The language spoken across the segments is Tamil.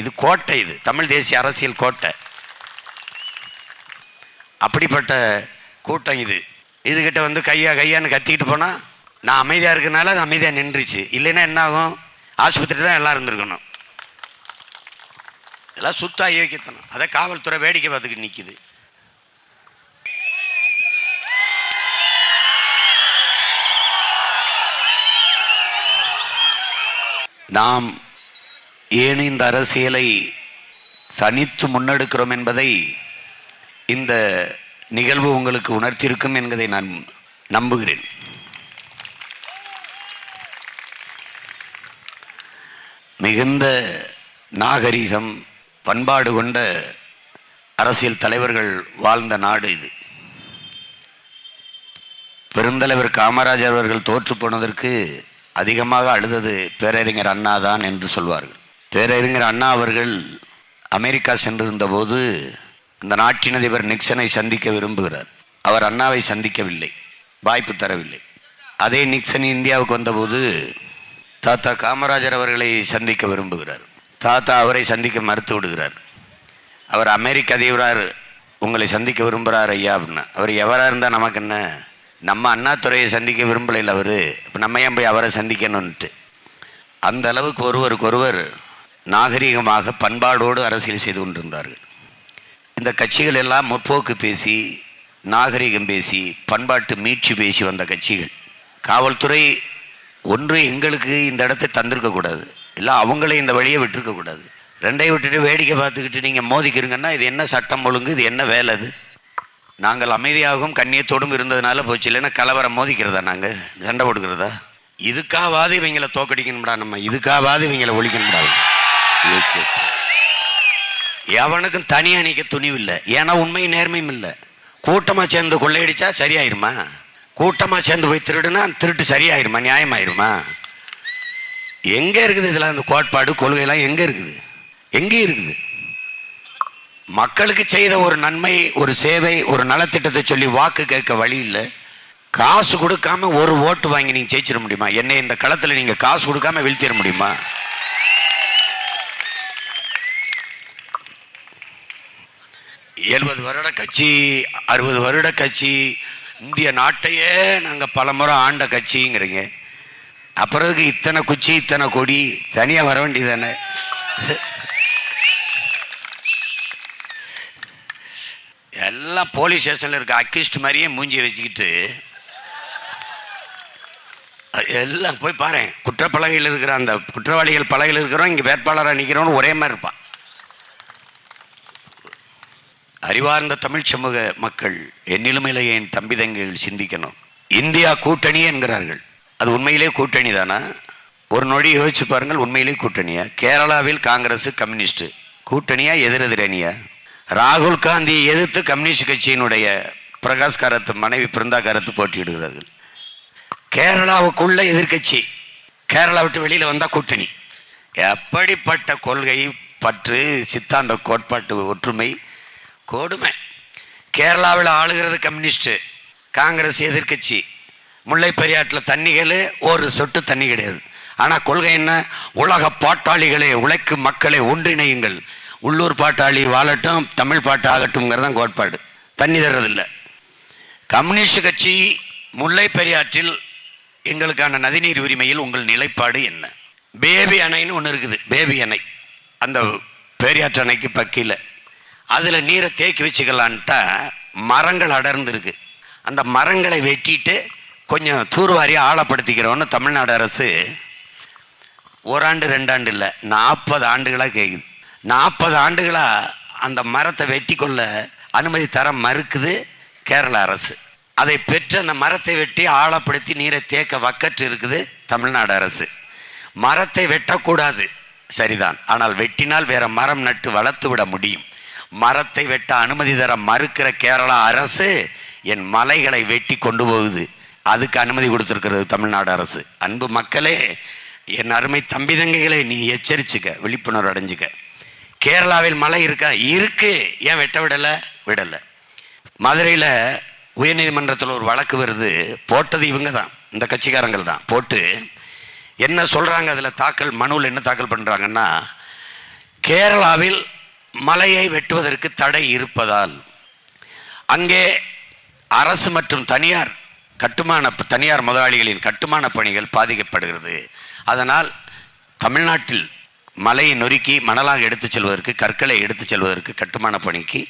இது கோட்டை இது தமிழ் தேசிய அரசியல் கோட்டை. அப்படிப்பட்ட கூட்டம் இது. இதுகிட்ட வந்து கையா கையான்னு கத்திக்கிட்டு போனால் நான் அமைதியாக இருக்கனால அது அமைதியாக நின்றுச்சு. இல்லைன்னா என்ன ஆகும் ஆஸ்பத்திரி தான் எல்லாம் இருந்திருக்கணும். இதெல்லாம் சுத்த அயோக்கியத்தனம் அதை காவல்துறை வேடிக்கை பார்த்துக்கிட்டு நிற்கிது நாம் ஏன் இந்த அரசியலை தனித்து முன்னெடுக்கிறோம் என்பதை இந்த நிகழ்வு உங்களுக்கு உணர்த்தியிருக்கும் என்பதை நான் நம்புகிறேன். மிகுந்த நாகரிகம் பண்பாடு கொண்ட அரசியல் தலைவர்கள் வாழ்ந்த நாடு இது. பெருந்தலைவர் காமராஜர் அவர்கள் தோற்று போனதற்கு அதிகமாக அழுதது பேரறிஞர் அண்ணா தான் என்று சொல்வார்கள். பேரறிஞர் அண்ணா அவர்கள் அமெரிக்கா சென்றிருந்த போது இந்த நாட்டின் அதிபர் நிக்சனை சந்திக்க விரும்புகிறார். அவர் அண்ணாவை சந்திக்கவில்லை. வாய்ப்பு தரவில்லை. அதே நிக்சன் இந்தியாவுக்கு வந்தபோது தாத்தா காமராஜர் அவர்களை சந்திக்க விரும்புகிறார். தாத்தா அவரை சந்திக்க மறுத்து விடுகிறார். அவர் அமெரிக்க அதிபரார் உங்களை சந்திக்க விரும்புகிறார் ஐயா அப்படின்னா அவர் எவராக இருந்தால் நமக்கு என்ன? நம்ம அண்ணாதுறையை சந்திக்க விரும்பலை அவர். இப்போ நம்ம ஏன் போய் அவரை சந்திக்கணும்ன்ட்டு? அந்த அளவுக்கு ஒருவருக்கு ஒருவர் நாகரிகமாக பண்பாடோடு அரசியல் செய்து கொண்டிருந்தார்கள். இந்த கட்சிகள் எல்லாம் முற்போக்கு பேசி நாகரிகம் பேசி பண்பாட்டு மீட்சி பேசி வந்த கட்சிகள். காவல்துறை ஒன்று எங்களுக்கு இந்த இடத்தை தந்திருக்கக்கூடாது. இல்லை அவங்களே இந்த வழியை விட்டுருக்கக்கூடாது. ரெண்டையும் விட்டுட்டு வேடிக்கை பார்த்துக்கிட்டு நீங்கள் மோதிக்கிறீங்கன்னா இது என்ன சட்டம் ஒழுங்கு இது என்ன வேலை அது? நாங்கள் அமைதியாகவும் கண்ணியத்தோடும் இருந்ததுனால போச்சு. இல்லைன்னா கலவரம் மோதிக்கிறதா நாங்கள் சண்டை போடுக்கிறதா இதுக்காவது இவங்களை தோக்கடிக்கணும்டா நம்ம. இதுக்காவது இவங்களை ஒழிக்கணும்டா. எவனுக்கும் தனியாக நிற்க துணிவில்லை. ஏன்னா உண்மை நேர்மையும் இல்லை. கூட்டமாக சேர்ந்து கொள்ளையடிச்சா சரியாயிருமா? கூட்டமாக சேர்ந்து போய் திருடுனா திருட்டு சரியாயிருமா? நியாயமாயிருமா? எங்கே இருக்குது இதில் அந்த கோட்பாடு கொள்கையெல்லாம் எங்கே இருக்குது? எங்கே இருக்குது. மக்களுக்கு செய்த ஒரு நன்மை ஒரு சேவை ஒரு நலத்திட்டத்தை சொல்லி வாக்கு கேட்க வழி இல்லை. காசு கொடுக்காம ஒரு ஓட்டு வாங்கி நீங்கள் ஜெயிச்சிட முடியுமா? என்னை இந்த களத்தில் நீங்கள் காசு கொடுக்காம வீழ்த்திட முடியுமா? எழுபது வருட கட்சி அறுபது வருட கட்சி இந்திய நாட்டையே நாங்கள் பல முறை ஆண்ட கட்சிங்கிறீங்க. அப்புறதுக்கு இத்தனை குச்சி இத்தனை கொடி தனியாக வர வேண்டியதானே? எல்லாம் போலீஸ் ஸ்டேஷனில் இருக்க அக்யூஸ்ட் மாதிரியே மூஞ்சி வச்சுக்கிட்டு எல்லாம் போய் பாரு குற்றப்பலகையில் இருக்கிற அந்த குற்றவாளிகள் பலகையில் இருக்கிறோம் இங்கே வேட்பாளராக நிற்கிறோன்னு ஒரே மாதிரி இருப்பான். அறிவார்ந்த தமிழ் சமூக மக்கள் என்னிலுமையில என் தம்பி தங்கைகள் சிந்திக்கணும். இந்தியா கூட்டணி என்கிறார்கள். அது உண்மையிலே கூட்டணி தானா? ஒரு நொடி யோசிச்சு பாருங்கள் உண்மையிலே கூட்டணியா? கேரளாவில் காங்கிரஸ் கம்யூனிஸ்ட். கூட்டணியா எதிரெதிரணியா? ராகுல் காந்தியை எதிர்த்து கம்யூனிஸ்ட் கட்சியினுடைய பிரகாஷ் காரத் மனைவி பிருந்தா காரத்து போட்டியிடுகிறார்கள். கேரளாவுக்குள்ள எதிர்க்கட்சி. கேரளா விட்டு வெளியில் வந்தால் கூட்டணி. எப்படிப்பட்ட கொள்கை பற்று சித்தாந்த கோட்பாட்டு ஒற்றுமை கொடுமை. கேரளாவில் ஆளுகிறது கம்யூனிஸ்ட்டு காங்கிரஸ் எதிர்கட்சி முல்லை பெரியாற்றில் தண்ணிகள் ஒரு சொட்டு தண்ணி கிடையாது. ஆனால் கொள்கை என்ன? உலக பாட்டாளிகளே உழைக்கும் மக்களை ஒன்றிணையுங்கள். உள்ளூர் பாட்டாளி வாழட்டும் தமிழ் பாட்டு ஆகட்டும்ங்கிறது தான் கோட்பாடு. தண்ணி தர்றதில்லை. கம்யூனிஸ்ட் கட்சி முல்லை பெரியாற்றில் எங்களுக்கான நதிநீர் உரிமையில் உங்கள் நிலைப்பாடு என்ன? பேபி அணைன்னு ஒன்று இருக்குது பேபி அணை. அந்த பெரியாற்று அணைக்கு பக்கியில் அதில் நீரை தேக்கி வச்சுக்கலான்ட்டா மரங்கள் அடர்ந்துருக்கு. அந்த மரங்களை வெட்டிட்டு கொஞ்சம் தூர்வாரி ஆழப்படுத்திக்கிறோன்னு தமிழ்நாடு அரசு ஓராண்டு ரெண்டாண்டு இல்லை நாற்பது ஆண்டுகளாக கேட்குது நாற்பது ஆண்டுகளாக அந்த மரத்தை வெட்டி கொள்ள அனுமதி தர மறுக்குது கேரள அரசு. அதை பெற்று அந்த மரத்தை வெட்டி ஆழப்படுத்தி நீரை தேக்க வக்கற்று இருக்குது தமிழ்நாடு அரசு. மரத்தை வெட்டக்கூடாது. சரிதான். ஆனால் வெட்டினால் வேற மரம் நட்டு வளர்த்து விட முடியும். மரத்தை வெட்ட அனுமதி தர மறுக்கிற கேரளா அரசு என் மலைகளை வெட்டி கொண்டு போகுது. அதுக்கு அனுமதி கொடுத்துருக்கிறது தமிழ்நாடு அரசு. அன்பு மக்களே என் அருமை தம்பி தங்கைகளை நீ எச்சரிச்சுக்க விழிப்புணர்வு அடைஞ்சிக்க. கேரளாவில் மலை இருக்கா? இருக்கு. ஏன் வெட்ட விடலை? விடலை. மதுரையில் உயர்நீதிமன்றத்தில் ஒரு வழக்கு வருது. போட்டது இவங்க தான் இந்த கட்சிக்காரங்கள் தான். போட்டு என்ன சொல்கிறாங்க அதில் தாக்கல் மனுவில் என்ன தாக்கல் பண்ணுறாங்கன்னா கேரளாவில் மலையை வெட்டுவதற்கு தடை இருப்பதால் அங்கே அரசு மற்றும் தனியார் கட்டுமான தனியார் முதலாளிகளின் கட்டுமான பணிகள் பாதிக்கப்படுகிறது. அதனால் தமிழ்நாட்டில் மலையை நொறுக்கி மணலாக எடுத்துச் செல்வதற்கு கற்களை எடுத்துச் செல்வதற்கு கட்டுமான பணிக்கு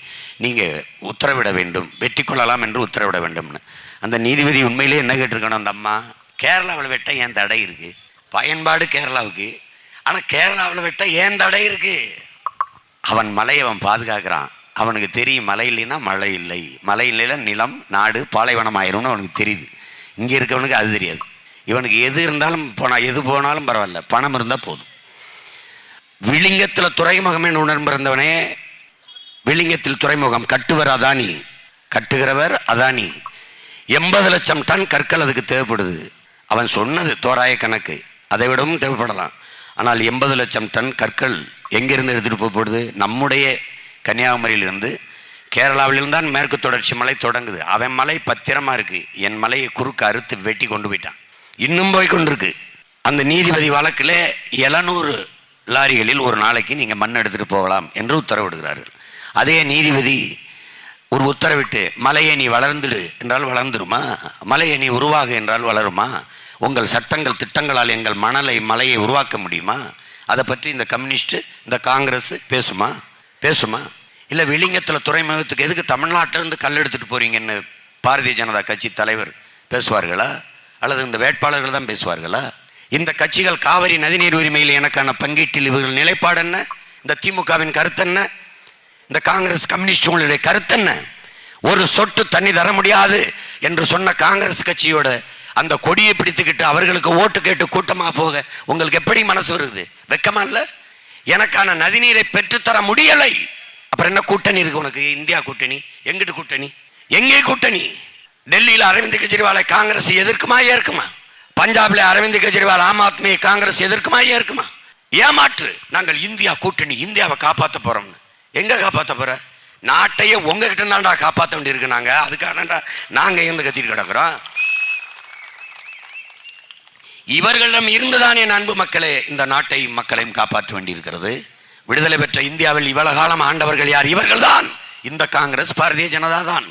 நீங்கள் உத்தரவிட வேண்டும். வெற்றி கொள்ளலாம் என்று உத்தரவிட வேண்டும்னு அந்த நீதிபதி உண்மையிலே என்ன கேட்டிருக்கணும் அந்த அம்மா கேரளாவில் வெட்ட ஏன் தடை இருக்குது பயன்பாடு கேரளாவுக்கு. ஆனால் கேரளாவில் வெட்ட ஏன் தடை இருக்குது அவன் மலையை அவன் பாதுகாக்கிறான். அவனுக்கு தெரியும் மலை இல்லைன்னா மழை இல்லை. மலை இல்லைன்னா நிலம் நாடு பாலைவனம் ஆயிரும்னு அவனுக்கு தெரியுது. இங்கே இருக்கவனுக்கு அது தெரியாது. இவனுக்கு எது இருந்தாலும் போனால் எது போனாலும் பரவாயில்ல. பணம் இருந்தால் போதும். விளிங்கத்தில் துறைமுகம் என்று உணர்ந்திருந்தவனே விளிங்கத்தில் துறைமுகம் கட்டுவர் அதானி. கட்டுகிறவர் அதானி. எண்பது லட்சம் டன் கற்கள் அதுக்கு தேவைப்படுது. அவன் சொன்னது தோராய கணக்கு. அதை விடவும் தேவைப்படலாம். ஆனால் எண்பது லட்சம் டன் கற்கள் எங்கிருந்து எடுத்துகிட்டு போகப்படுது நம்முடைய கன்னியாகுமரியிலிருந்து கேரளாவிலிருந்து தான் மேற்கு தொடர்ச்சி மலை தொடங்குது. அவன் மலை பத்திரமா இருக்கு. என் மலையை குறுக்க அறுத்து வெட்டி கொண்டு போயிட்டான். இன்னும் போய் கொண்டிருக்கு. அந்த நீதிபதி வழக்கில் எழுநூறு லாரிகளில் ஒரு நாளைக்கு நீங்கள் மண் எடுத்துகிட்டு போகலாம் என்று உத்தரவிடுகிறார்கள் அதே நீதிபதி ஒரு உத்தரவிட்டு மலையை நீ வளர்ந்துடு என்றால் வளர்ந்துருமா? மலையை நீ உருவாகு என்றால் வளருமா? உங்கள் சட்டங்கள் திட்டங்களால் எங்கள் மணலை மலையை உருவாக்க முடியுமா? அதை பற்றி இந்த கம்யூனிஸ்ட் இந்த காங்கிரஸ் பேசுமா? பேசுமா? இல்லை விளிங்கத்தில் துறைமுகத்துக்கு எதுக்கு தமிழ்நாட்டிலிருந்து கல் எடுத்துகிட்டு போறீங்கன்னு பாரதிய ஜனதா கட்சி தலைவர் பேசுவார்களா? அல்லது இந்த வேட்பாளர்கள் தான் பேசுவார்களா? இந்த கட்சிகள் காவிரி நதிநீர் உரிமையில் எனக்கான பங்கீட்டில் இவர்கள் நிலைப்பாடு என்ன? இந்த திமுகவின் கருத்து என்ன? இந்த காங்கிரஸ் கம்யூனிஸ்ட் உங்களுடைய கருத்து என்ன? ஒரு சொட்டு தண்ணி தர முடியாது என்று சொன்ன காங்கிரஸ் கட்சியோட அந்த கொடியை பிடித்துக்கிட்டு அவர்களுக்கு ஓட்டு கேட்டு கூட்டமாக போக உங்களுக்கு எப்படி மனசு வருது? வெக்கமா இல்லை? எனக்கான நதிநீரை பெற்றுத்தர முடியலை. அப்புறம் என்ன கூட்டணி இருக்கு உனக்கு? இந்தியா கூட்டணி எங்கிட்டு கூட்டணி? எங்கே கூட்டணி? டெல்லியில் அரவிந்த் கெஜ்ரிவாலை காங்கிரஸ் எதிர்க்குமா ஏற்குமா? பஞ்சாப்ல அரவிந்த் கெஜ்ரிவால் ஆம் ஆத்மி காங்கிரஸ் எதிர்க்குமா ஏற்குமா? ஏமாற்று. நாங்கள் இந்தியா கூட்டணி இந்தியாவை காப்பாற்ற போறோம்னு. எங்க காப்பாற்ற போற? நாட்டையே உங்ககிட்ட தான்டா காப்பாற்ற வேண்டியிருக்கு நாங்கள் அதுக்காக இங்கே இருந்து கத்திட்டு கிடக்குறோம். இவர்களிடம் இருந்துதான் என் அன்பு மக்களே இந்த நாட்டையும் மக்களையும் காப்பாற்ற வேண்டியிருக்கிறது. விடுதலை பெற்ற இந்தியாவில் இவ்வளவு காலம் ஆண்டவர்கள் யார்? இவர்கள்தான். இந்த காங்கிரஸ் பாரதிய ஜனதா தான்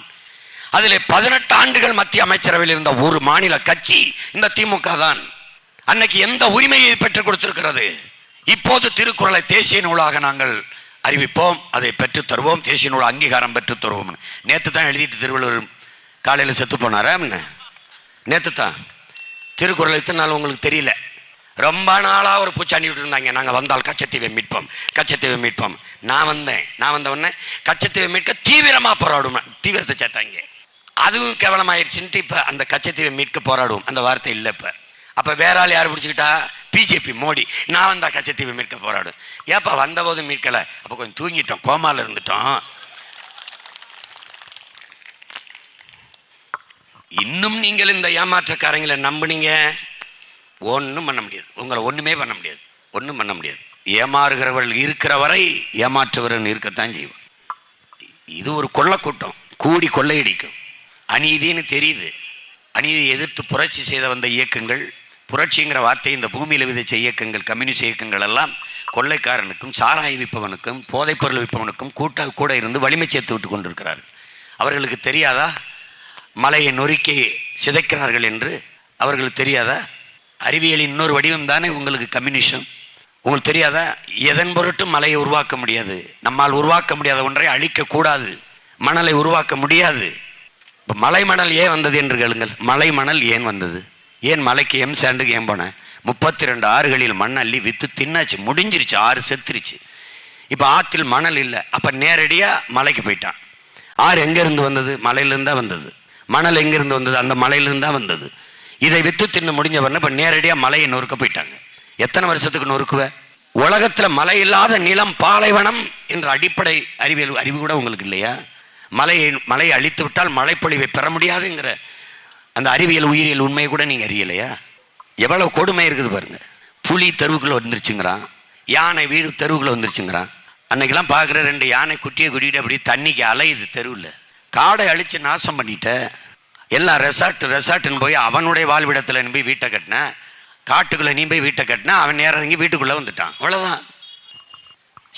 அதில் பதினெட்டு ஆண்டுகள் மத்திய அமைச்சரவையில் இருந்த ஒரு மாநில கட்சி இந்த திமுக தான் அன்னைக்கு எந்த உரிமையை பெற்றுக் கொடுத்திருக்கிறது? இப்போது திருக்குறளை தேசிய நூலாக நாங்கள் அறிவிப்போம் அதை பெற்றுத் தருவோம் தேசிய நூல் அங்கீகாரம் பெற்றுத் தருவோம். நேற்று தான் எழுதிட்டு திருவள்ளுவர் காலையில் செத்து போனாரா நேற்று தான் திருக்குறள் இத்தனை நாள் உங்களுக்கு தெரியல? ரொம்ப நாளாக ஒரு பூச்சாண்டி இருந்தாங்க. நாங்கள் வந்தால் கச்சத்தீவை மீட்போம் கச்சத்தீவை மீட்போம். நான் வந்தேன். நான் வந்த உடனே கச்சத்தீவை மீட்க தீவிரமாக போராடுவோம் தீவிரத்தை சேர்த்தாங்க. அதுவும் கேவலமாயிருச்சுன்ட்டு இப்போ அந்த கச்சத்தீவை மீட்க போராடுவோம். அந்த வார்த்தை இல்லை இப்போ. அப்போ வேற ஆள் யார் பிடிச்சிக்கிட்டா? பிஜேபி மோடி. நான் வந்தால் கச்சத்தீவை மீட்க போராடும். ஏப்பா வந்தபோது மீட்கலை. அப்போ கொஞ்சம் தூங்கிட்டோம். கோமாவில் இருந்துட்டோம். இன்னும் நீங்கள் இந்த ஏமாற்றக்காரங்களை நம்புனீங்க. ஒன்றும் பண்ண முடியாது. உங்களை ஒன்றுமே பண்ண முடியாது. ஒன்றும் பண்ண முடியாது. ஏமாறுகிறவர்கள் இருக்கிற வரை ஏமாற்றுவர்கள் இருக்கத்தான் செய்வோம் இது ஒரு கொள்ளக்கூட்டம். கூடி கொள்ளையடிக்கும். அநீதின்னு தெரியுது. அநீதியை எதிர்த்து புரட்சி செய்த வந்த இயக்கங்கள் புரட்சிங்கிற வார்த்தை இந்த பூமியில் விதைச்ச இயக்கங்கள் கம்யூனிஸ்ட் இயக்கங்கள் எல்லாம் கொள்ளைக்காரனுக்கும் சாராய விற்பவனுக்கும் போதைப்பொருள் விற்பவனுக்கும் கூட்ட கூட இருந்து வலிமை சேர்த்து விட்டு கொண்டிருக்கிறார்கள். அவர்களுக்கு தெரியாதா? மலையை நொறுக்கி சிதைக்கிறார்கள் என்று அவர்களுக்கு தெரியாதா? அறிவியலின் இன்னொரு வடிவம் தானே உங்களுக்கு கம்யூனிஷம் உங்களுக்கு தெரியாதா? எதன் பொருட்டும் மலையை உருவாக்க முடியாது? நம்மால் உருவாக்க முடியாத ஒன்றை அழிக்கக்கூடாது. மணலை உருவாக்க முடியாது. இப்போ மலை மணல் ஏன் வந்தது என்று கேளுங்கள். மலை மணல் ஏன் வந்தது? ஏன் மலைக்கு எம் சாண்டுக்கு ஏன் போனேன் முப்பத்தி ரெண்டு ஆறுகளில் மண் அள்ளி விற்று தின்னாச்சு. முடிஞ்சிருச்சு. ஆறு செத்துருச்சு. இப்போ ஆற்றில் மணல் இல்லை. அப்போ நேரடியாக மலைக்கு போயிட்டான். ஆறு எங்கேருந்து வந்தது? மலையிலேருந்து தான் வந்தது. மணல் எங்கேருந்து வந்தது? அந்த மலையிலேருந்து தான் வந்தது. இதை வித்து தின்னு முடிஞ்சவொடனே இப்போ நேரடியாக மலையை நொறுக்க போயிட்டாங்க. எத்தனை வருஷத்துக்கு நொறுக்குவ? உலகத்தில் மலை இல்லாத நிலம் பாலைவனம் என்ற அடிப்படை அறிவியல் அறிவு கூட உங்களுக்கு இல்லையா? மலையை மலையை அழித்து விட்டால் மழைப்பொழிவை பெற முடியாதுங்கிற அந்த அறிவியல் உயிரியல் உண்மையை கூட நீங்கள் அறியலையா? எவ்வளோ கொடுமை இருக்குது பாருங்கள் புலி தெருவுக்குள்ளே வந்துருச்சுங்கிறான். யானை வீடு தெருவுக்குள்ளே வந்துருச்சுங்கிறான். அன்னைக்கெல்லாம் பார்க்குற ரெண்டு யானை குட்டியை கூட்டிகிட்டு அப்படியே தண்ணிக்கு அலையுது தெருவில். காடை அழித்து நாசம் பண்ணிட்டேன் எல்லாம் ரெசார்ட் ரெசார்ட்டுன்னு போய் அவனுடைய வாழ்விடத்தில் நீ போய் வீட்டை கட்டினேன் காட்டுக்குள்ளே நீ போய் வீட்டை கட்டினா. அவன் நேரம் இங்கே வீட்டுக்குள்ளே வந்துட்டான். அவ்வளோதான்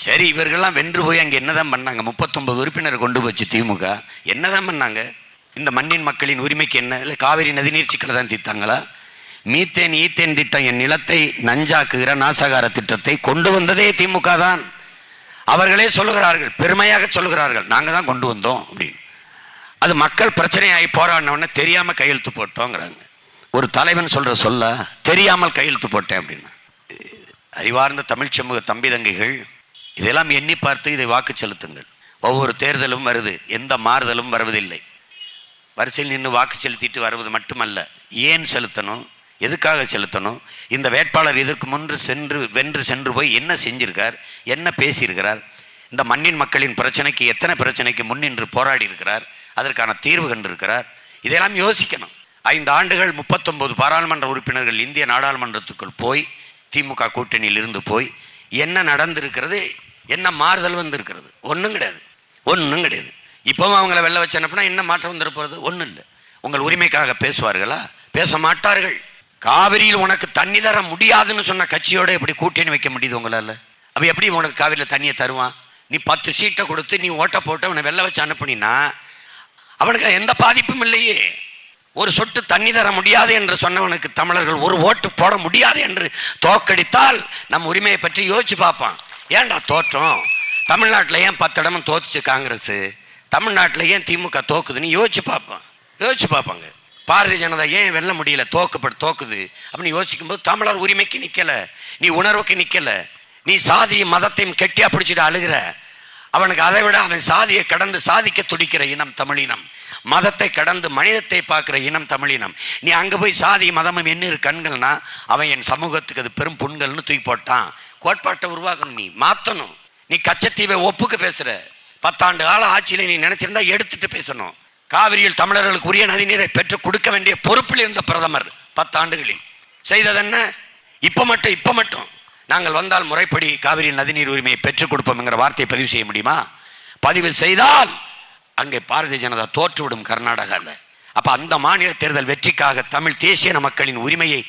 சரி இவர்கள்லாம் வென்று போய் அங்கே என்னதான் பண்ணாங்க? முப்பத்தொன்பது உறுப்பினர் கொண்டு போச்சு திமுக. என்னதான் பண்ணாங்க? இந்த மண்ணின் மக்களின் உரிமைக்கு என்ன? இல்லை காவிரி நதிநீர் சிக்கலை தான் தீர்த்தாங்களா? மீத்தேன் ஈத்தேன் திட்டம் என் நிலத்தை நஞ்சாக்குகிற நாசகார திட்டத்தை கொண்டு வந்ததே திமுக தான். அவர்களே சொல்லுகிறார்கள் பெருமையாக சொல்லுகிறார்கள் நாங்கள் தான் கொண்டு வந்தோம் அப்படின்னு. அது மக்கள் பிரச்சனையாகி போராடினவுடனே தெரியாமல் கையெழுத்து போட்டோங்கிறாங்க. ஒரு தலைவன் சொல்கிற சொல்ல தெரியாமல் கையெழுத்து போட்டேன் அப்படின்னு. அறிவார்ந்த தமிழ் சமூக தம்பி தங்கைகள் இதெல்லாம் எண்ணி பார்த்து இதை வாக்கு செலுத்துங்கள். ஒவ்வொரு தேர்தலும் வருது எந்த மாறுதலும் வருவதில்லை. வரிசையில் நின்று வாக்கு செலுத்திட்டு வருவது மட்டுமல்ல ஏன் செலுத்தணும் எதுக்காக செலுத்தணும் இந்த வேட்பாளர் இதற்கு முன்று சென்று வென்று சென்று போய் என்ன செஞ்சிருக்கார் என்ன பேசியிருக்கிறார் இந்த மண்ணின் மக்களின் பிரச்சனைக்கு எத்தனை பிரச்சனைக்கு முன்னின்று போராடி இருக்கிறார் அதற்கான தீர்வு கண்டிருக்கிறார் இதெல்லாம் யோசிக்கணும். ஐந்து ஆண்டுகள் முப்பத்தொன்பது பாராளுமன்ற உறுப்பினர்கள் இந்திய நாடாளுமன்றத்துக்குள் போய் திமுக கூட்டணியில் இருந்து போய் என்ன நடந்திருக்கிறது என்ன மாறுதல் வந்திருக்கிறது? ஒன்றும் கிடையாது. ஒன்றும் கிடையாது. இப்போவும் அவங்கள வெளில வச்சு அனுப்புனா என்ன மாற்றம் வந்துட ஒன்றும் இல்லை. உங்கள் உரிமைக்காக பேசுவார்களா? பேச மாட்டார்கள். காவிரியில் உனக்கு தண்ணி தர முடியாதுன்னு சொன்ன கட்சியோட எப்படி கூட்டணி வைக்க முடியுது உங்களால்? அப்போ எப்படி உனக்கு காவிரியில் தண்ணியை தருவான்? நீ பத்து சீட்டை கொடுத்து நீ ஓட்டை போட்டு உன்னை வெளில வச்சு அனுப்புனீன்னா அவனுக்கு எந்த பாதிப்பும் இல்லையே. ஒரு சொட்டு தண்ணி தர முடியாது என்று சொன்னவனுக்கு தமிழர்கள் ஒரு ஓட்டு போட முடியாது என்று தோக்கடித்தால் நம் உரிமையை பற்றி யோசிச்சு பார்ப்பான். ஏன்டா தோற்றம்? தமிழ்நாட்டில் ஏன் பத்து இடமும் தோத்துச்சு காங்கிரஸ்? தமிழ்நாட்டில் ஏன் திமுக தோக்குதுன்னு யோசிச்சு பார்ப்பான். யோசிச்சு பார்ப்பாங்க. பாரதிய ஜனதா ஏன் வெல்ல முடியல தோக்கப்படு தோக்குது? அப்படின்னு யோசிக்கும்போது தமிழர் உரிமைக்கு நிற்கல நீ உணர்வுக்கு நிற்கல நீ சாதியும் மதத்தையும் கெட்டியா பிடிச்சிட்டு அழுகிற. அவனுக்கு அதை விட அவன் சாதியை கடந்து சாதிக்க துடிக்கிற இனம் தமிழினம். மதத்தை கடந்து மனிதத்தை பார்க்குற இனம் தமிழினம் நீ அங்கே போய் சாதி மதமும் என்ன இரு கண்கள்னா அவன் என் சமூகத்துக்கு அது பெரும் புண்கள்னு தூக்கி போட்டான். கோட்பாட்டை உருவாக்கணும் நீ மாற்றணும் நீ கச்சத்தீவை ஒப்புக்கு பேசுகிற பத்தாண்டு கால ஆட்சியில் நீ நினச்சிருந்தா எடுத்துட்டு பேசணும். காவிரியில் தமிழர்களுக்கு உரிய நதிநீரை பெற்று கொடுக்க வேண்டிய பொறுப்பில் இருந்த பிரதமர் பத்தாண்டுகளில். செய்ததென்ன இப்போ மட்டும் இப்போ மட்டும். நாங்கள் வந்தால் முறைப்படி காவிரி நதிநீர் உரிமையை பெற்றுக் கொடுப்போம்ங்கிற வார்த்தையை பதிவு செய்ய முடியுமா? பதிவு செய்தால் அங்கே பாரதிய ஜனதா தோற்றுவிடும் கர்நாடகாவில் அப்போ அந்த மாநில தேர்தல் வெற்றிக்காக தமிழ் தேசிய மக்களின் உரிமையை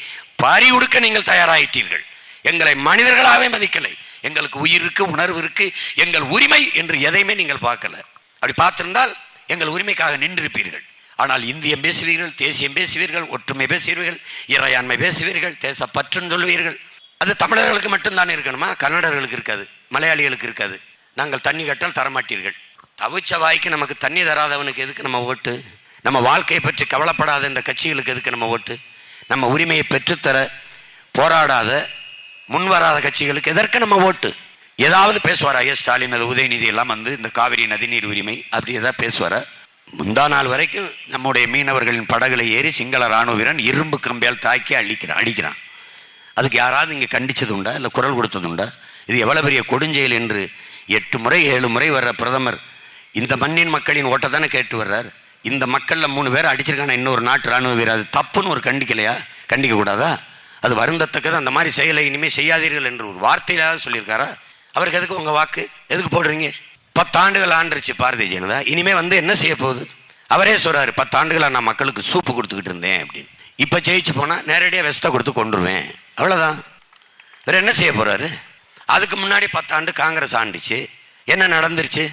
பறி உடுக்க நீங்கள் தயாராயிட்டீர்கள். எங்களை மனிதர்களாகவே மதிக்கலை. எங்களுக்கு உயிர் இருக்கு உணர்வு இருக்கு எங்கள் உரிமை என்று எதையுமே நீங்கள் பார்க்கல. அப்படி பார்த்திருந்தால் எங்கள் உரிமைக்காக நின்றிருப்பீர்கள். ஆனால் இந்தியம் பேசுவீர்கள் தேசியம் பேசுவீர்கள் ஒற்றுமை பேசுவீர்கள் இறையாண்மை பேசுவீர்கள் தேசப்பற்றுன்னு சொல்லுவீர்கள். அது தமிழர்களுக்கு மட்டும்தானே இருக்கணுமா? கன்னடர்களுக்கு இருக்காது மலையாளிகளுக்கு இருக்காது. நாங்கள் தண்ணி கட்டால் தரமாட்டீர்கள். தவிச்ச வாய்க்கு நமக்கு தண்ணி தராதவனுக்கு எதுக்கு நம்ம ஓட்டு? நம்ம வாழ்க்கையை பற்றி கவலைப்படாத இந்த கட்சிகளுக்கு எதுக்கு நம்ம ஓட்டு? நம்ம உரிமையை பெற்றுத்தர போராடாத முன்வராத கட்சிகளுக்கு எதற்கு நம்ம ஓட்டு? ஏதாவது பேசுவார்? ஐயா ஸ்டாலின் அது உதயநிதி எல்லாம் வந்து இந்த காவிரி நதிநீர் உரிமை அப்படி ஏதாவது பேசுவாரா? முந்தா நாள் வரைக்கும் நம்முடைய மீனவர்களின் படகளை ஏறி சிங்கள ராணுவ வீரன் இரும்பு கம்பியால் தாக்கி அழிக்கிறான் அடிக்கிறான். அதுக்கு யாராவது இங்கே கண்டிச்சது உண்டா? இல்லை குரல் கொடுத்தது உண்டா? இது எவ்வளோ பெரிய கொடுஞ்செயல் என்று எட்டு முறை ஏழு முறை வர்ற பிரதமர் இந்த மண்ணின் மக்களின் ஓட்டை தானே கேட்டு வர்றார். இந்த மக்களில் மூணு பேர் அடிச்சிருக்கான இன்னொரு நாட்டு ராணுவ வீரர் அது தப்புன்னு ஒரு கண்டிக்கலையா? கண்டிக்க கூடாதா? அது வருந்தத்தக்கது அந்த மாதிரி செயலை இனிமேல் செய்யாதீர்கள் என்று ஒரு வார்த்தையிலாவது சொல்லியிருக்காரா? அவருக்கு எதுக்கு உங்கள் வாக்கு? எதுக்கு போடுறீங்க? பத்தாண்டுகள் ஆண்டுருச்சு பாரதிய ஜனதா. இனிமேல் வந்து என்ன செய்ய போகுது? அவரே சொல்கிறாரு பத்தாண்டுகளாக நான் மக்களுக்கு சூப்பு கொடுத்துக்கிட்டு இருந்தேன் அப்படின்னு. இப்போ ஜெயிச்சு போனால் நேரடியாக வெஸ்தை கொடுத்து கொண்டுருவேன். அவ்வளோதான் வேற என்ன செய்ய போகிறாரு அதுக்கு முன்னாடி பத்தாண்டு காங்கிரஸ் ஆண்டுச்சு. என்ன நடந்துருச்சு?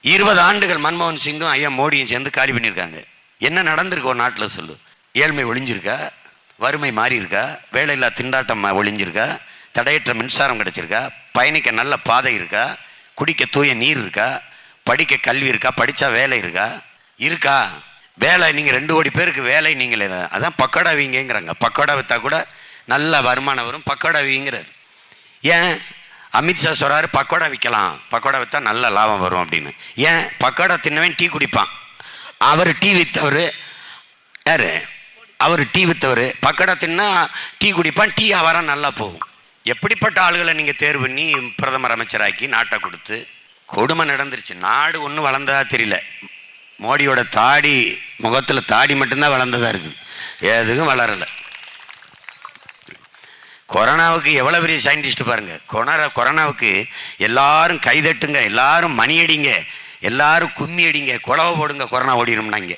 இருபது ஆண்டுகள் மன்மோகன் சிங்கும் ஐயா மோடியும் சேர்ந்து காலி பண்ணியிருக்காங்க. என்ன நடந்திருக்கு ஒரு நாட்டில் சொல்லு. ஏழ்மை ஒழிஞ்சிருக்கா? வறுமை மாறியிருக்கா? வேலையில்லா திண்டாட்டம் ஒழிஞ்சிருக்கா? தடையற்ற மின்சாரம் கிடச்சிருக்கா? பயணிக்க நல்ல பாதை இருக்கா? குடிக்க தூய நீர் இருக்கா? படிக்க கல்வி இருக்கா? படித்தா வேலை இருக்கா? இருக்கா. வேலை நீங்கள் ரெண்டு கோடி பேருக்கு வேலை நீங்கள். அதான் பக்கோடா வீங்கிறாங்க பக்கோடா விற்றா கூட நல்ல வருமானம் வரும். பக்கோடா வீங்கிறார். ஏன்? அமித்ஷா சொல்கிறாரு பக்கோடா விற்கலாம் பக்கோடா விற்றா நல்ல லாபம் வரும் அப்படின்னு. ஏன்? பக்கோடா தின்னவன் டீ குடிப்பான். அவர் டீ விற்றவர் யார்? அவர் டீ விற்றவர் பக்கோடா தின்னா டீ குடிப்பான் டீ அவரம் நல்லா போகும். எப்படிப்பட்ட ஆளுகளை நீங்கள் தேர்வு பண்ணி பிரதமர் அமைச்சராக்கி நாட்டை கொடுத்து கொடுமை நடந்துருச்சு. நாடு ஒன்றும் வளர்ந்ததா தெரியல. மோடியோட தாடி முகத்தில் தாடி மட்டும்தான் வளர்ந்ததா இருக்குது. எதுவும் வளரலை. கொரோனாவுக்கு எவ்வளோ பெரிய சயின்டிஸ்ட் பாருங்க. கொரோனா கொரோனாவுக்கு எல்லாரும் கைதட்டுங்க எல்லாரும் மணி அடிங்க எல்லாரும் கும்மி அடிங்க குழவை போடுங்க கொரோனா ஓடிடும்னாங்க.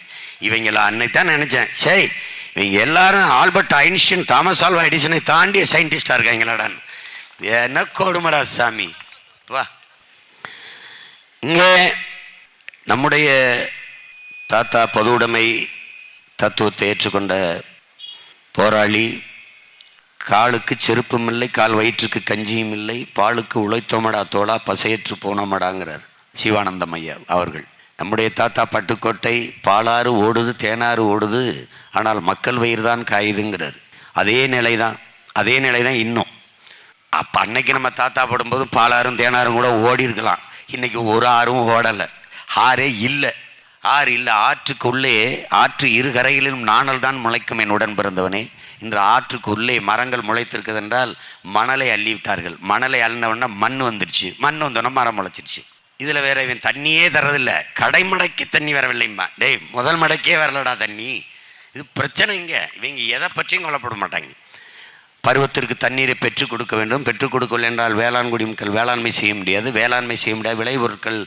இவங்கள அன்னைக்கு தான் நினச்சேன். சரி இவங்க எல்லாரும் ஆல்பர்ட் ஐன்ஸ்டின் தாமஸ் ஆல்வா எடிசனை தாண்டிய சயின்டிஸ்டாக இருக்காங்களாடான்னு. என்ன கொடுமடா சாமி. வா. இங்கே நம்முடைய தாத்தா பொதுவுடைமை தத்துவத்தை ஏற்றுக்கொண்ட போராளி காலுக்கு செருப்பும் இல்லை கால் வயிற்றுக்கு கஞ்சியும் இல்லை பாலுக்கு உழைத்தோமடா தோளா பசையற்று போனோமடாங்கிறார் சிவானந்தம் ஐயா அவர்கள். நம்முடைய தாத்தா பட்டுக்கோட்டை பாலாறு ஓடுது தேனாறு ஓடுது ஆனால் மக்கள் வயிறு தான் காயுதுங்கிறார். அதே நிலை தான் அதே நிலை தான் இன்னும். அப்போ அன்னைக்கு நம்ம தாத்தா படும்போது பாலாறும் தேனாரும் கூட ஓடி இருக்கலாம் இன்னைக்கு ஒரு ஆறும் ஓடலை. ஆறே இல்லை. ஆறு இல்லை ஆற்றுக்குள்ளே ஆற்று இரு கரைகளிலும் நாணல் தான் முளைக்கும் என் உடன் பிறந்தவனே. இன்று ஆற்றுக்குள்ளே மரங்கள் முளைத்திருக்குது என்றால் மணலை அள்ளிவிட்டார்கள். மணலை அள்ளினவொடனே மண் வந்துடுச்சு. மண் வந்தோடனே மரம் முளைச்சிருச்சு. இதில் வேற இவன் தண்ணியே தரதில்லை கடைமடைக்கு தண்ணி வரவில்லைம்மா டேய் முதல் மடக்கே வரலடா தண்ணி. இது பிரச்சனை இங்கே. இவங்க எதை பற்றியும் கொல்லப்பட மாட்டாங்க. பருவத்திற்கு தண்ணீரை பெற்றுக் கொடுக்க வேண்டும். பெற்றுக் கொடுக்கவில்லை என்றால் வேளாண் குடிமக்கள் வேளாண்மை செய்ய முடியாது. வேளாண்மை செய்ய முடியாது. விளைபொருட்கள்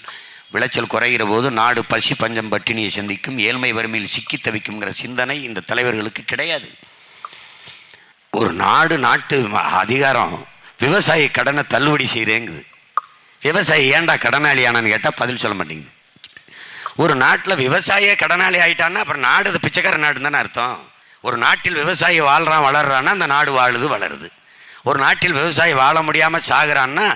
விளைச்சல் குறைகிற போது நாடு பசி பஞ்சம் பட்டினியை சந்திக்கும். ஏழ்மை வறுமையில் சிக்கி தவிக்குங்கிற சிந்தனை இந்த தலைவர்களுக்கு கிடையாது. ஒரு நாடு நாட்டு அதிகாரம் விவசாயி கடனை தள்ளுபடி செய்கிறேங்குது விவசாயி ஏன்டா கடனாளியானான்னு கேட்டால் பதில் சொல்ல மாட்டேங்குது. ஒரு நாட்டில் விவசாய கடனாளி ஆயிட்டான்னா அப்புறம் நாடு அது பிச்சைக்கார நாடு தானே அர்த்தம். ஒரு நாட்டில் விவசாயி வாழ்கிறான் வளர்றான்னா அந்த நாடு வாழுது வளருது. ஒரு நாட்டில் விவசாயி வாழ முடியாமல் சாகுறான்னா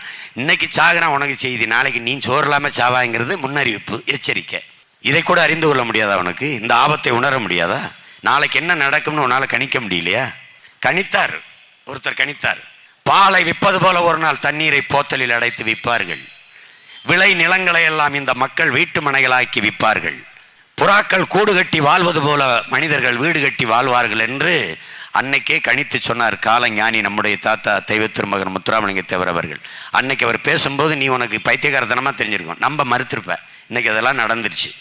இன்னைக்கு சாகுறான் உனக்கு செய்தி. நாளைக்கு நீ சோறு இல்லாமல் சாவாங்கிறது முன்னறிவிப்பு எச்சரிக்கை. இதை கூட அறிந்து கொள்ள முடியாதா உனக்கு? இந்த ஆபத்தை உணர முடியாதா? நாளைக்கு என்ன நடக்கும்னு உன்னால் கணிக்க முடியலையா? கணித்தார். ஒருத்தர் கணித்தார். பாலை விற்பது போல ஒரு நாள் தண்ணீரை போத்தலில் அடைத்து விற்பார்கள். விளை நிலங்களை எல்லாம் இந்த மக்கள் வீட்டு மனைகளாக்கி விற்பார்கள். புறாக்கள் கூடு கட்டி வாழ்வது போல மனிதர்கள் வீடு கட்டி வாழ்வார்கள் என்று அன்னைக்கே கணித்து சொன்னார் காலஞானி நம்முடைய தாத்தா தெய்வ திருமகன் முத்துராமலிங்க தேவர் அவர்கள். அன்னைக்கு அவர் பேசும்போது நீ உனக்கு பைத்தியகாரத்தனமாக தெரிஞ்சிருக்கும். நம்ம மறுத்திருப்ப. இன்னைக்கு அதெல்லாம் நடந்துருச்சு.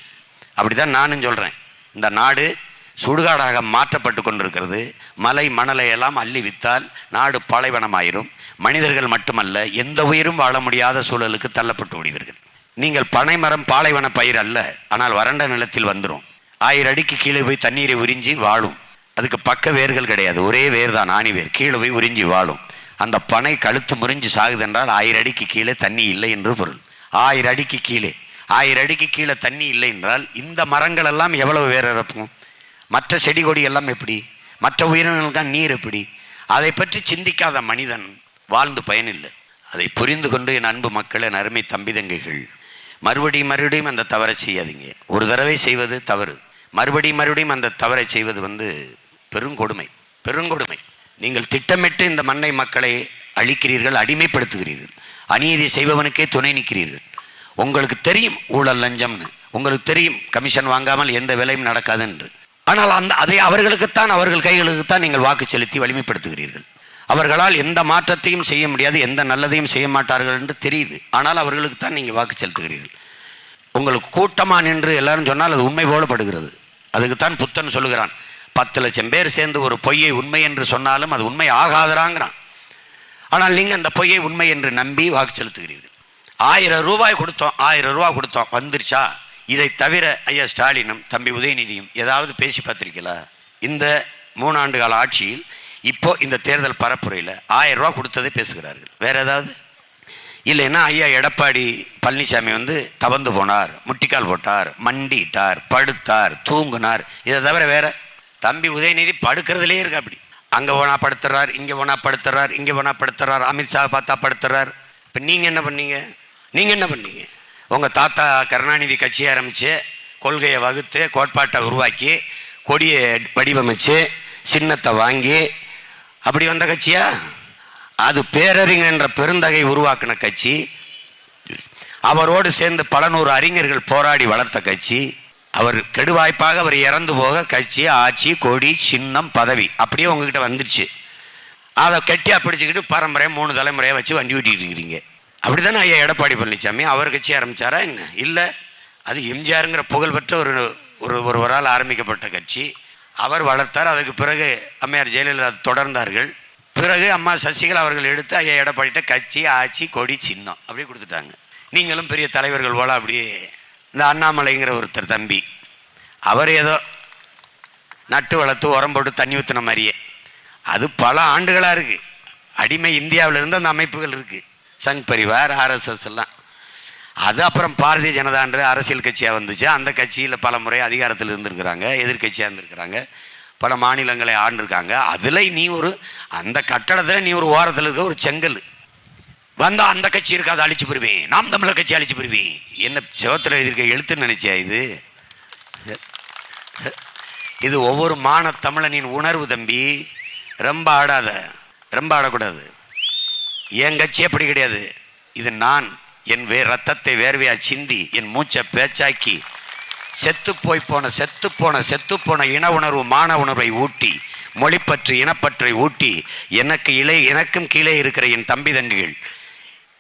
அப்படிதான் நானும் சொல்கிறேன் இந்த நாடு சுடுகாடாக மாற்றப்பட்டு கொண்டிருக்கிறது. மலை மணலை எல்லாம் அள்ளி வித்தால் நாடு பாலைவனமாயிரும். மனிதர்கள் மட்டுமல்ல எந்த உயிரும் வாழ முடியாத சூழலுக்கு தள்ளப்பட்டு விடுவீர்கள் நீங்கள் பனைமரம் பாலைவன பயிர் அல்ல ஆனால் வறண்ட நிலத்தில் வந்துடும் ஆயிரம் அடிக்கு கீழே போய் தண்ணீரை உறிஞ்சி வாழும். அதுக்கு பக்க வேர்கள் கிடையாது ஒரே வேர் தான் ஆணி வேர். கீழே போய் உறிஞ்சி வாழும். அந்த பனை கழுத்து முறிஞ்சு சாகுதென்றால் ஆயிரம் அடிக்கு கீழே தண்ணி இல்லை என்று பொருள். ஆயிரம் அடிக்கு கீழே ஆயிரம் அடிக்கு கீழே தண்ணி இல்லை என்றால் இந்த மரங்கள் எல்லாம் எவ்வளவு வேர் இறப்பும்? மற்ற செடி கொடி எல்லாம் எப்படி? மற்ற உயிரினங்களுக்கான நீர் எப்படி? அதை பற்றி சிந்திக்காத மனிதன் வாழ்ந்து பயனில்லை. அதை புரிந்து கொண்டு என் அன்பு மக்கள் என் அருமை தம்பி தங்கைகள் மறுபடியும் மறுபடியும் அந்த தவறை செய்யாதீங்க. ஒரு தடவை செய்வது தவறு. மறுபடியும் மறுபடியும் அந்த தவறை செய்வது வந்து பெருங்கொடுமை பெருங்கொடுமை. நீங்கள் திட்டமிட்டு இந்த மண்ணை மக்களை அழிக்கிறீர்கள் அடிமைப்படுத்துகிறீர்கள். அநீதி செய்பவனுக்கே துணை நிற்கிறீர்கள். உங்களுக்கு தெரியும் ஊழல் லஞ்சம்னு. உங்களுக்கு தெரியும் கமிஷன் வாங்காமல் எந்த வேலையும் நடக்காது என்று ஆனால் அந்த அதை அவர்களுக்குத்தான் அவர்கள் கைகளுக்குத்தான் நீங்கள் வாக்கு செலுத்தி வலிமைப்படுத்துகிறீர்கள். அவர்களால் எந்த மாற்றத்தையும் செய்ய முடியாது எந்த நல்லதையும் செய்ய மாட்டார்கள் என்று தெரியுது. ஆனால் அவர்களுக்கு தான் நீங்கள் வாக்கு செலுத்துகிறீர்கள். உங்களுக்கு கூட்டமாக நின்று எல்லாரும் சொன்னால் அது உண்மை போலப்படுகிறது அதுக்குத்தான் புத்தன் சொல்லுகிறான் பத்து லட்சம் பேர் சேர்ந்து ஒரு பொய்யை உண்மை என்று சொன்னாலும் அது உண்மை ஆகாதராங்கிறான். ஆனால் நீங்கள் அந்த பொய்யை உண்மை என்று நம்பி வாக்கு செலுத்துகிறீர்கள். ஆயிரம் ரூபாய் கொடுத்தோம் ஆயிரம் ரூபாய் கொடுத்தோம் வந்துருச்சா? இதை தவிர ஐயா ஸ்டாலினும் தம்பி உதயநிதியும் ஏதாவது பேசி பார்த்திருக்கீங்களா? இந்த மூணாண்டு கால ஆட்சியில் இப்போ இந்த தேர்தல் பரப்புரையில் ஆயிரம் ரூபா கொடுத்ததை பேசுகிறார்கள். வேறு ஏதாவது? இல்லைன்னா ஐயா எடப்பாடி பழனிசாமி வந்து தவந்து போனார் முட்டிக்கால் போட்டார் மண்டிட்டார் படுத்தார் தூங்குனார். இதை தவிர வேற? தம்பி உதயநிதி படுக்கிறதுலே இருக்கு அப்படி. அங்கே போனா படுத்துறார் இங்கே போனா படுத்துறார் இங்கே போனா படுத்துறார் அமித்ஷா பார்த்தா படுத்துறார். இப்போ நீங்கள் என்ன பண்ணீங்க? நீங்கள் என்ன பண்ணீங்க? உங்கள் தாத்தா கருணாநிதி கட்சி ஆரம்பித்து கொள்கையை வகுத்து கோட்பாட்டை உருவாக்கி கொடியை வடிவமைச்சு சின்னத்தை வாங்கி அப்படி வந்த கட்சியா? அது பேரறிஞர் பெருந்தகை உருவாக்கின கட்சி. அவரோடு சேர்ந்து பல நூறு அறிஞர்கள் போராடி வளர்த்த கட்சி. அவர் கெடுவாய்ப்பாக அவர் இறந்து போக கட்சி ஆட்சி கொடி சின்னம் பதவி அப்படியே உங்ககிட்ட வந்துருச்சு. அதை கட்டியா பிடிச்சிக்கிட்டு பரம்பரையாக மூணு தலைமுறையாக வச்சு வண்டி ஓட்டிகிட்டு இருக்கிறீங்க. அப்படிதானே ஐயா எடப்பாடி பழனிசாமி அவர் கட்சி ஆரம்பிச்சாரா என்ன? இல்லை அது எம்ஜிஆருங்கிற புகழ்பெற்ற ஒரு ஒரு ஒருவரால் ஆரம்பிக்கப்பட்ட கட்சி. அவர் வளர்த்தார் அதுக்கு பிறகு அம்மையார் ஜெயலலிதா தொடர்ந்தார்கள். பிறகு அம்மா சசிகலா அவர்கள் எடுத்து ஐயா எடப்பாடிட்ட கட்சி ஆட்சி கொடி சின்னம் அப்படியே கொடுத்துட்டாங்க. நீங்களும் பெரிய தலைவர்கள் போல அப்படியே இந்த அண்ணாமலைங்கிற ஒருத்தர் தம்பி. அவர் ஏதோ நட்டு வளர்த்து உரம் போட்டு தண்ணி ஊற்றின மாதிரியே. அது பல ஆண்டுகளாக இருக்குது அடிமை இந்தியாவில் இருந்து அந்த அமைப்புகள் இருக்குது சங் பரிவார் ஆர்எஸ்எஸ் எல்லாம். அது அப்புறம் பாரதிய ஜனதான்ற அரசியல் கட்சியாக வந்துச்சு. அந்த கட்சியில் பல முறை அதிகாரத்தில் இருந்திருக்கிறாங்க எதிர்க்கட்சியாக இருந்திருக்கிறாங்க. பல மாநிலங்களை ஆண்டிருக்காங்க. அதில் நீ ஒரு அந்த கட்டடத்தில் நீ ஒரு ஓரத்தில் இருக்க ஒரு செங்கல். வந்தால் அந்த கட்சி இருக்கு அதை அழிச்சு போடுவேன் நாம் தமிழர் கட்சி அழிச்சு போடுவேன் என்ன சிவத்தில் எழுதியிருக்க எழுத்துன்னு நினச்சியா இது? இது ஒவ்வொரு மான தமிழனின் உணர்வு தம்பி. ரொம்ப ஆடாத ரொம்ப ஆடக்கூடாது. என் கட்சி அப்படி கிடையாது. இது நான் என் வே ரத்தத்தை வேர்வையா சிந்தி என் மூச்சை பேச்சாக்கி செத்து போய் போன செத்து போன செத்து போன இன உணர்வு மான உணர்வை ஊட்டி மொழிப்பற்று இனப்பற்றை ஊட்டி எனக்கு இலை எனக்கும் கீழே இருக்கிற என் தம்பி தங்கிகள்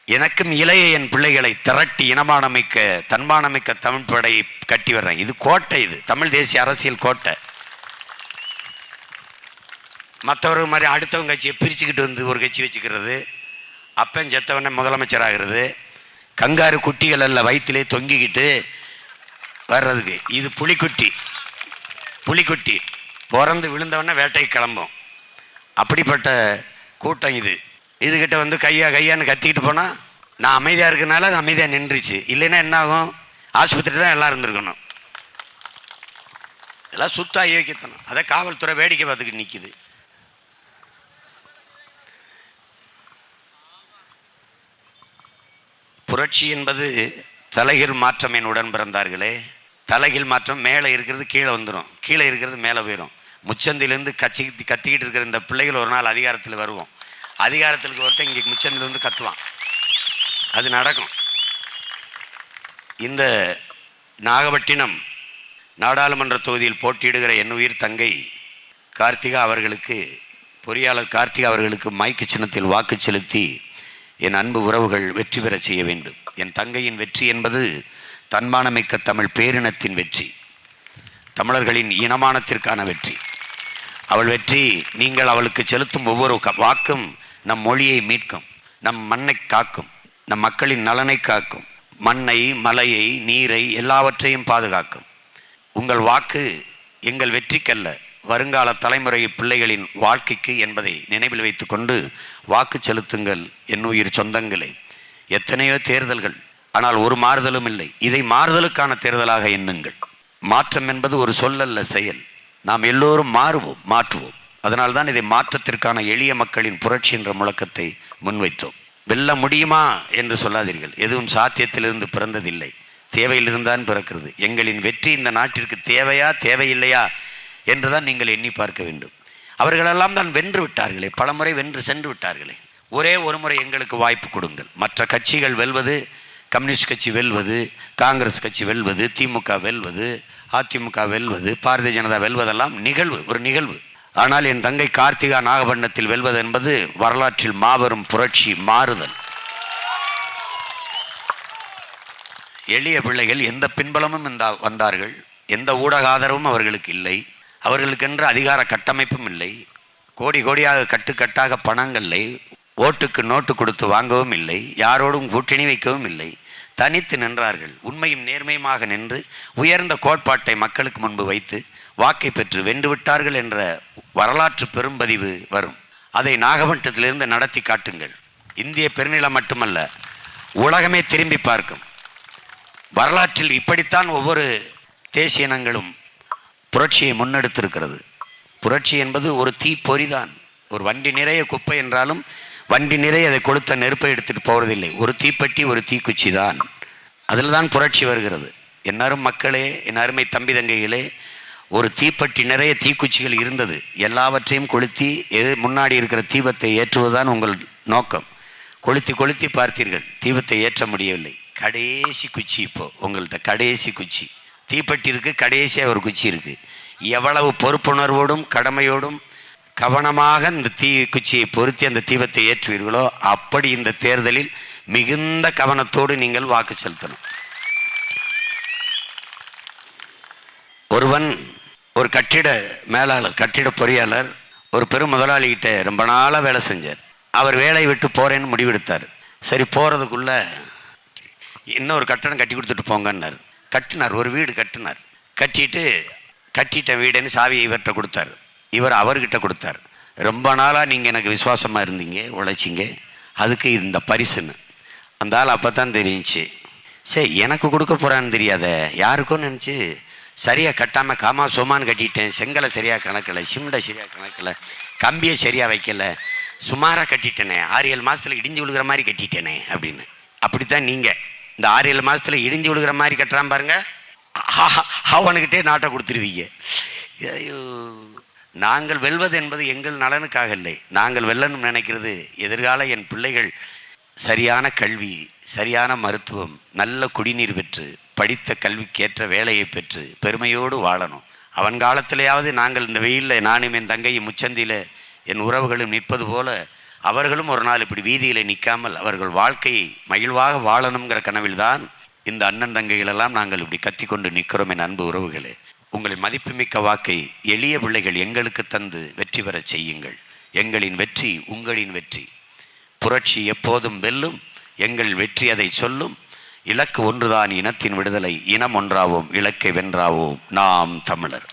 எனக்கும் இளைய என் பிள்ளைகளை திரட்டி இனமானமிக்க தன்மானமிக்க தமிழ் படையை கட்டி வர்றேன். இது கோட்டை இது. தமிழ் தேசிய அரசியல் கோட்டை. மற்றவர்கள் மாதிரி அடுத்தவங்க கட்சியை பிரிச்சுக்கிட்டு வந்து ஒரு கட்சி வச்சுக்கிறது. அப்பன் செத்தவன முதலமைச்சர் ஆகிறது கங்காரு குட்டிகள் அல்ல வயிற்றிலே தொங்கிக்கிட்டு வர்றதுக்கு. இது புலிக்குட்டி. புலிக்குட்டி. பிறந்து விழுந்தவொடனே வேட்டைக்கு கிளம்பும். அப்படிப்பட்ட கூட்டம் இது. இதுகிட்ட வந்து கையா கையான்னு கத்திக்கிட்டு போனால் நான் அமைதியாக இருக்கிறனால அது அமைதியாக நின்றுச்சு. இல்லைன்னா என்ன ஆகும் ஆஸ்பத்திரி தான் எல்லாம் இருந்திருக்கணும். எல்லாம் சுத்த அயோக்கியத்தனம் அதை காவல்துறை வேடிக்கை பார்த்துக்கிட்டு நிற்கிது புரட்சி என்பது தலைகீழ் மாற்றம் என் உடன் பிறந்தார்களே. தலைகீழ் மாற்றம் மேலே இருக்கிறது கீழே வந்துடும் கீழே இருக்கிறது மேலே போயிடும் முச்சந்திலிருந்து கச்சி கத்திக்கிட்டு இருக்கிற இந்த பிள்ளைகள் ஒரு நாள் அதிகாரத்தில் வருவோம். அதிகாரத்திற்கு ஒருத்தன் இங்கே முச்சந்திலிருந்து கத்துவான். அது நடக்கும். இந்த நாகப்பட்டினம் நாடாளுமன்ற தொகுதியில் போட்டியிடுகிற என் உயிர் தங்கை கார்த்திகா அவர்களுக்கு பொறியாளர் கார்த்திகா அவர்களுக்கு மைக்கு சின்னத்தில் வாக்கு செலுத்தி என் அன்பு உறவுகள் வெற்றி பெறச் செய்ய வேண்டும். என் தங்கையின் வெற்றி என்பது தன்மானமிக்க தமிழ் பேரினத்தின் வெற்றி. தமிழர்களின் இனமானத்திற்கான வெற்றி. அவள் வெற்றி நீங்கள் அவளுக்கு செலுத்தும் ஒவ்வொரு வாக்கும் நம் மொழியை மீட்கும் நம் மண்ணை காக்கும் நம் மக்களின் நலனை காக்கும் மண்ணை மலையை நீரை எல்லாவற்றையும் பாதுகாக்கும். உங்கள் வாக்கு எங்கள் வெற்றிக்கல்ல. வருங்கால தலைமுறை பிள்ளைகளின் வாழ்க்கைக்கு என்பதை நினைவில் வைத்துக்கொண்டு வாக்கு செலுத்துங்கள் என்னுயிர் உயிர் சொந்தங்களே. எத்தனையோ தேர்தல்கள் ஆனால் ஒரு மாறுதலும் இல்லை. இதை மாறுதலுக்கான தேர்தலாக எண்ணுங்கள். மாற்றம் என்பது ஒரு சொல்லல்ல செயல். நாம் எல்லோரும் மாறுவோம் மாற்றுவோம். அதனால்தான் இதை மாற்றத்திற்கான எளிய மக்களின் புரட்சி என்ற முழக்கத்தை முன்வைத்தோம். வெல்ல முடியுமா என்று சொல்லாதீர்கள். எதுவும் சாத்தியத்திலிருந்து பிறந்ததில்லை. தேவையிலிருந்தான் பிறக்கிறது. எங்களின் வெற்றி இந்த நாட்டிற்கு தேவையா தேவையில்லையா என்றுதான் நீங்கள் எண்ணி பார்க்க வேண்டும். அவர்களெல்லாம் தான் வென்று விட்டார்களே பலமுறை வென்று சென்று விட்டார்களே. ஒரே ஒரு முறை எங்களுக்கு வாய்ப்பு கொடுங்கள். மற்ற கட்சிகள் வெல்வது கம்யூனிஸ்ட் கட்சி வெல்வது காங்கிரஸ் கட்சி வெல்வது திமுக வெல்வது அதிமுக வெல்வது பாரதிய ஜனதா வெல்வதெல்லாம் நிகழ்வு ஒரு நிகழ்வு. ஆனால் என் தங்கை கார்த்திகா நாகபட்டினத்தில் வெல்வது என்பது வரலாற்றில் மாபெரும் புரட்சி மாறுதல். எளிய பிள்ளைகள் எந்த பின்பலமும் இந்த வந்தார்கள். எந்த ஊடக ஆதரவும் அவர்களுக்கு இல்லை. அவர்களுக்கென்று அதிகார கட்டமைப்பும் இல்லை. கோடி கோடியாக கட்டுக்கட்டாக பணங்களை ஓட்டுக்கு நோட்டு கொடுத்து வாங்கவும் இல்லை. யாரோடும் கூட்டணி வைக்கவும் இல்லை. தனித்து நின்றார்கள். உண்மையும் நேர்மையுமாக நின்று உயர்ந்த கோட்பாட்டை மக்களுக்கு முன்பு வைத்து வாக்கை பெற்று வென்று விட்டார்கள் என்ற வரலாற்று பெரும்பதிவு வரும். அதை நாகப்பட்டினத்திலிருந்து நடத்தி காட்டுங்கள். இந்திய பெருநிலம் மட்டுமல்ல உலகமே திரும்பி பார்க்கும். வரலாற்றில் இப்படித்தான் ஒவ்வொரு தேசிய இனங்களும் புரட்சியை முன்னெடுத்திருக்கிறது. புரட்சி என்பது ஒரு தீப்பொறிதான் ஒரு வண்டி நிறைய குப்பை என்றாலும் வண்டி நிறைய அதை கொளுத்த நெருப்பை எடுத்துகிட்டு போவதில்லை ஒரு தீப்பெட்டி ஒரு தீக்குச்சி தான் அதில் தான் புரட்சி வருகிறது. என்னாரும் மக்களே என் அருமை தம்பி தங்கைகளே ஒரு தீப்பெட்டி நிறைய தீக்குச்சிகள் இருந்தது. எல்லாவற்றையும் கொளுத்தி எது முன்னாடி இருக்கிற தீபத்தை ஏற்றுவதுதான் உங்கள் நோக்கம். கொளுத்தி கொளுத்தி பார்த்தீர்கள். தீபத்தை ஏற்ற முடியவில்லை. கடைசி குச்சி இப்போது உங்கள்கிட்ட கடைசி குச்சி. தீப்பெட்டி இருக்கு கடைசியாக ஒரு குச்சி இருக்குது எவ்வளவு பொறுப்புணர்வோடும் கடமையோடும் கவனமாக இந்த தீ குச்சியை பொருத்தி அந்த தீபத்தை ஏற்றுவீர்களோ அப்படி இந்த தேர்தலில் மிகுந்த கவனத்தோடு நீங்கள் வாக்கு செலுத்தணும். ஒருவன் ஒரு கட்டிட மேலாளர் கட்டிட பொறியாளர் ஒரு பெரும் முதலாளிகிட்ட ரொம்ப நாளாக வேலை செஞ்சார். அவர் வேலையை விட்டு போகிறேன்னு முடிவெடுத்தார். சரி போகிறதுக்குள்ளே இன்னொரு கட்டடம் கட்டி கொடுத்துட்டு போங்கன்னார். கட்டினார் ஒரு வீடு கட்டினார். கட்டிட்டு கட்டிட்ட வீடுன்னு சாவியை இவர்கிட்ட கொடுத்தார். இவர் அவர்கிட்ட கொடுத்தார். ரொம்ப நாளாக நீங்கள் எனக்கு விசுவாசமாக இருந்தீங்க உழைச்சிங்க. அதுக்கு இந்த பரிசுன்னு. அந்த ஆள் அப்போ தான் தெரிஞ்சுச்சு. சரி எனக்கு கொடுக்க போகிறான்னு தெரியாத யாருக்கும் நினச்சி சரியாக கட்டாமல் காமா சுமான்னு கட்டிட்டேன் செங்கலை சரியாக கணக்கில் சிமெண்டை சரியாக கணக்கில் கம்பியை சரியாக வைக்கல சுமாராக கட்டிட்டேனே ஆறு ஏழு மாதத்தில் இடிஞ்சு விழுகிற மாதிரி கட்டிட்டேனே அப்படின்னு. அப்படித்தான் நீங்கள் இந்த ஆறு ஏழு மாதத்தில் இடிஞ்சு விழுகிற மாதிரி கட்டுறான் பாருங்க. அவனுக்கிட்டே நாட்டை கொடுத்துருவீங்க. ஐயோ. நாங்கள் வெல்வது என்பது எங்கள் நலனுக்காக இல்லை. நாங்கள் வெல்லணும் நினைக்கிறது எதிர்கால என் பிள்ளைகள். சரியான கல்வி சரியான மருத்துவம் நல்ல குடிநீர் பெற்று படித்த கல்விக்கேற்ற வேலையை பெற்று பெருமையோடு வாழணும். அவன் காலத்திலேயாவது நாங்கள் இந்த வெயிலில் நானும் என் தங்கையும் முச்சந்தியில் என் உறவுகளும் நிற்பது போல அவர்களும் ஒரு நாள் இப்படி வீதியில் நிற்காமல் அவர்கள் வாழ்க்கையை மகிழ்வாக வாழணுங்கிற கனவில்தான் இந்த அண்ணன் தங்கைகளெல்லாம் நாங்கள் இப்படி கத்திக்கொண்டு நிற்கிறோம் என் அன்பு உறவுகளே. உங்களின் மதிப்புமிக்க வாக்கை எளிய பிள்ளைகள் எங்களுக்கு தந்து வெற்றி பெறச் செய்யுங்கள். எங்களின் வெற்றி உங்களின் வெற்றி. புரட்சி எப்போதும் வெல்லும் எங்கள் வெற்றி அதை சொல்லும். இலக்கு ஒன்றுதான் இனத்தின் விடுதலை இனம் ஒன்றாவோம் இலக்கை வென்றாவோம். நாம் தமிழர்.